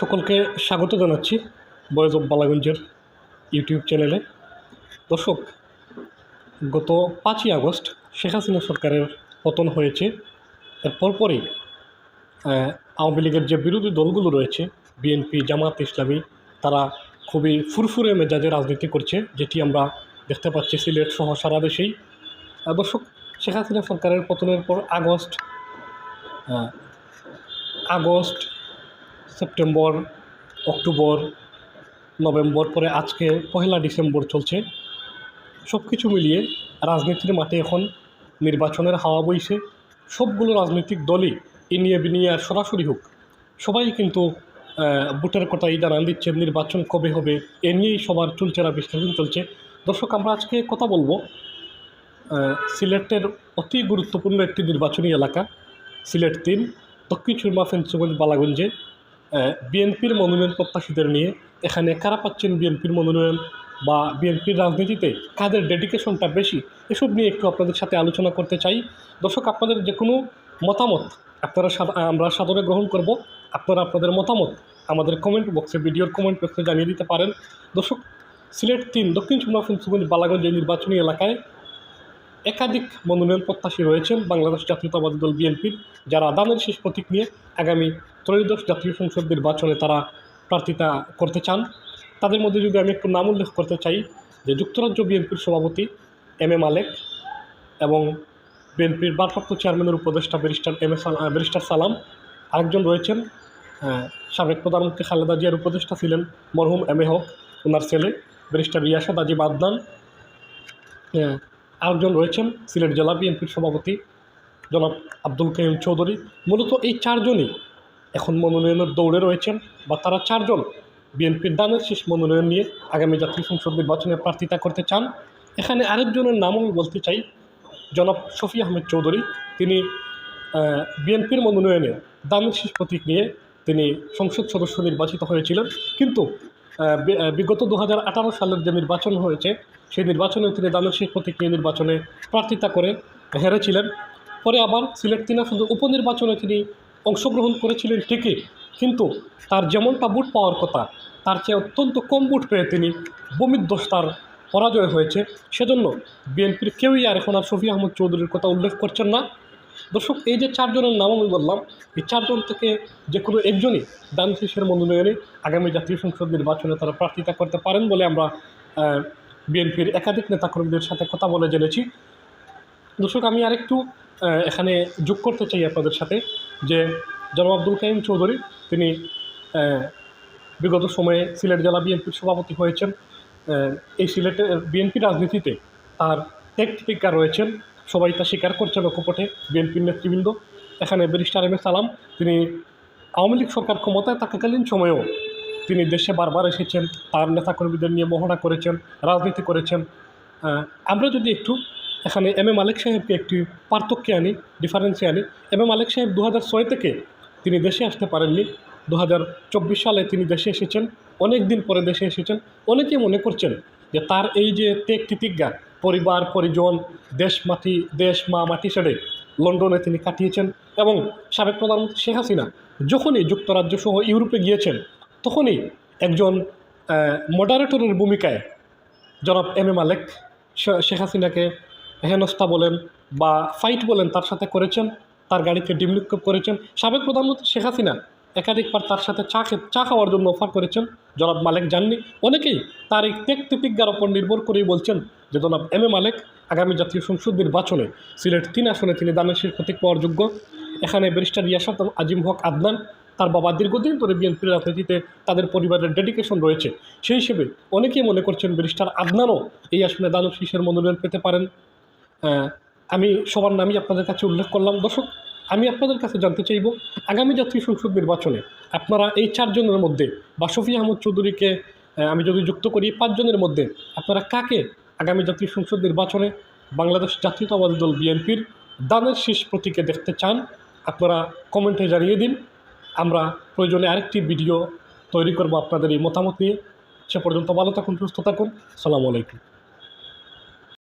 সকলকে স্বাগত জানাচ্ছি বয়েজ অফ বালাগঞ্জের ইউটিউব চ্যানেলে। দর্শক, গত পাঁচই আগস্ট শেখ হাসিনা সরকারের পতন হয়েছে। এর পরপরই আওয়ামী লীগের যে বিরোধী দলগুলো রয়েছে, বিএনপি, জামাত ইসলামী, তারা খুবই ফুরফুরে মেজাজে রাজনীতি করছে, যেটি আমরা দেখতে পাচ্ছি সিলেট সহ সারা দেশেই। দর্শক, শেখ হাসিনা সরকারের পতনের পর August August September, October, November পরে আজকে পহেলা ডিসেম্বর চলছে। সব কিছু মিলিয়ে রাজনীতির মাঠে এখন নির্বাচনের হাওয়া বইছে। সবগুলো রাজনৈতিক দলই এ নিয়ে বিনিয়ে সরাসরি হোক, সবাই কিন্তু ভোটের কথাই জানান দিচ্ছেন নির্বাচন কবে হবে, এ নিয়েই সবার চুলচেরা বিশ্লেষণ চলছে। দর্শক, আমরা আজকে কথা বলব সিলেটের অতি গুরুত্বপূর্ণ একটি নির্বাচনী এলাকা, সিলেট তিন, দক্ষিণ সুরমা ফেন্সগঞ্জ বালাগঞ্জে। বিএনপির মনোনয়ন প্রত্যাশীদের নিয়ে এখানে কারা পাচ্ছেন বিএনপির মনোনয়ন বা বিএনপির রাজনীতিতে কাদের ডেডিকেশনটা বেশি, এসব নিয়ে একটু আপনাদের সাথে আলোচনা করতে চাই। দর্শক, আপনাদের যে কোনো মতামত আপনারা আমরা সাদরে গ্রহণ করব। আপনারা আপনাদের মতামত আমাদের কমেন্ট বক্সে ভিডিওর কমেন্ট বক্সে জানিয়ে দিতে পারেন। দর্শক, সিলেট তিন, দক্ষিণ সুরমা সুগঞ্জ, বালাগঞ্জ এই নির্বাচনী এলাকায় একাধিক মনোনয়ন প্রত্যাশী রয়েছেন বাংলাদেশ জাতীয়তাবাদী দল বিএনপির যারা দানের শেষ প্রতীক নিয়ে আগামী ত্রয়োদশ জাতীয় সংসদ নির্বাচনে তারা প্রার্থিতা করতে চান। তাদের মধ্যে যদি আমি একটু নাম উল্লেখ করতে চাই যে যুক্তরাজ্য বিএনপির সভাপতি এম এ মালেক এবং বিএনপির ভারপ্রাপ্ত চেয়ারম্যানের উপদেষ্টা ব্যারিস্টার এম এ ব্যারিস্টার সালাম আরেকজন রয়েছেন আহ, সাবেক প্রধানমন্ত্রী খালেদা জিয়ার উপদেষ্টা ছিলেন মরহুম এম এ হক ওনার ছেলে ব্যারিস্টার রিয়াসাদ আজিব আদনান আহ, আরেকজন রয়েছেন সিলেট জেলা বিএনপির সভাপতি জনাব আব্দুল কাইম চৌধুরী। মূলত এই চারজনই এখন মনোনয়নের দৌড়ে রয়েছেন বা তারা চারজন বিএনপির দানের শেষ মনোনয়ন নিয়ে আগামী জাতীয় সংসদ নির্বাচনে প্রার্থিতা করতে চান। এখানে আরেকজনের নাম আমি বলতে চাই, জনাব শফি আহমেদ চৌধুরী। তিনি বিএনপির মনোনয়নে দানের শেষ প্রতীক নিয়ে তিনি সংসদ সদস্য নির্বাচিত হয়েছিলেন। কিন্তু বিগত দু হাজার আঠারো সালের যে নির্বাচন হয়েছে সেই নির্বাচনে তিনি দানের শেষ প্রতীক নিয়ে নির্বাচনে প্রার্থিতা করে হেরেছিলেন। পরে আবার সিলেট তিন আসনের উপনির্বাচনে তিনি অংশগ্রহণ করেছিলেন ঠিকই, কিন্তু তার যেমনটা বুট পাওয়ার কথা, তার চেয়ে অত্যন্ত কম বুট পেয়ে তিনি বমিদ্দোষ তার পরাজয় হয়েছে। সেজন্য বিএনপির কেউই আর এখন আর শফি আহমদ চৌধুরীর কথা উল্লেখ করছেন না। দর্শক, এই যে চারজনের নাম আমি বললাম, এই চারজন থেকে যে কোনো একজনই দান মনোনয়নে আগামী জাতীয় সংসদ নির্বাচনে তারা প্রার্থিতা করতে পারেন বলে আমরা বিএনপির একাধিক নেতাকর্মীদের সাথে কথা বলে জেনেছি। দর্শক, আমি আরেকটু এখানে যোগ করতে চাই আপনাদের সাথে যে জনাব আব্দুল কাইম চৌধুরী, তিনি বিগত সময়ে সিলেট জেলা বিএনপির সভাপতি হয়েছেন। এই সিলেটের বিএনপি রাজনীতিতে তার ত্যাগ টিকা রয়েছেন। সবাই তা স্বীকার করছেন অকপটে বিএনপির নেতৃবৃন্দ। এখানে ব্যারিস্টার এম এ সালাম, তিনি আওয়ামী লীগ সরকার ক্ষমতায় থাকাকালীন সময়েও তিনি দেশে বারবার এসেছেন, তার নেতাকর্মীদের নিয়ে মহড়া করেছেন, রাজনীতি করেছেন। আমরা যদি একটু এখানে এম এ মালিক সাহেবকে একটি পার্থক্যে আনি ডিফারেন্সে আনি, এম এ মালিক সাহেব দু ছয় থেকে তিনি দেশে আসতে পারেননি। দু চব্বিশ সালে তিনি দেশে এসেছেন, অনেক দিন পরে দেশে এসেছেন। অনেকেই মনে করছেন যে তার এই যে তেক তিতিজ্ঞা পরিবার, পরিজন, দেশ মাটি, দেশ মা মাটি ছেড়ে লন্ডনে তিনি কাটিয়েছেন এবং সাবেক প্রধানমন্ত্রী শেখ হাসিনা যখনই যুক্তরাজ্য সহ ইউরোপে গিয়েছেন তখনই একজন মডারেটরের ভূমিকায় জনাব এম এ মালেক শেখ হাসিনাকে হেনস্থা বলেন বা ফাইট বলেন তার সাথে করেছেন, তার গাড়িতে ডিমলিক্ষেপ করেছেন। সাবেক প্রধানমন্ত্রী শেখ হাসিনা একাধিকবার তার সাথে চা চা খাওয়ার জন্য অফার করেছেন। জনাব মালেক জাননি অনেকেই তার এই ত্যাগ তিতিজ্ঞার ওপর নির্ভর করেই বলছেন যে জনাব এম এ মালেক আগামী জাতীয় সংসদ নির্বাচনে সিলেট তিন আসনে তিনি দানের প্রতীক পাওয়ার যোগ্য। এখানে ব্যারিস্টার ইয়াসাদ আজিম হক আদনান তার বাবা দীর্ঘদিন ধরে বিএনপির রাজনীতিতে তাদের পরিবারের ডেডিকেশন রয়েছে। সেই হিসেবে অনেকেই মনে করছেন ব্যারিস্টার আদনানও এই আসনে দানব শীষের মনোনয়ন পেতে পারেন। আমি সবার নামই আপনাদের কাছে উল্লেখ করলাম। দর্শক, আমি আপনাদের কাছে জানতে চাইব, আগামী জাতীয় সংসদ নির্বাচনে আপনারা এই চারজনের মধ্যে বা শফি আহমদ চৌধুরীকে আমি যদি যুক্ত করি পাঁচজনের মধ্যে আপনারা কাকে আগামী জাতীয় সংসদ নির্বাচনে বাংলাদেশ জাতীয়তাবাদী দল বিএনপির দানের শীষ প্রতীকে দেখতে চান, আপনারা কমেন্টে জানিয়ে দিন। আমরা প্রয়োজনে আরেকটি ভিডিও তৈরি করব আপনাদের এই মতামত নিয়ে। সে পর্যন্ত ভালো থাকুন, সুস্থ থাকুন। সালামু আলাইকুম।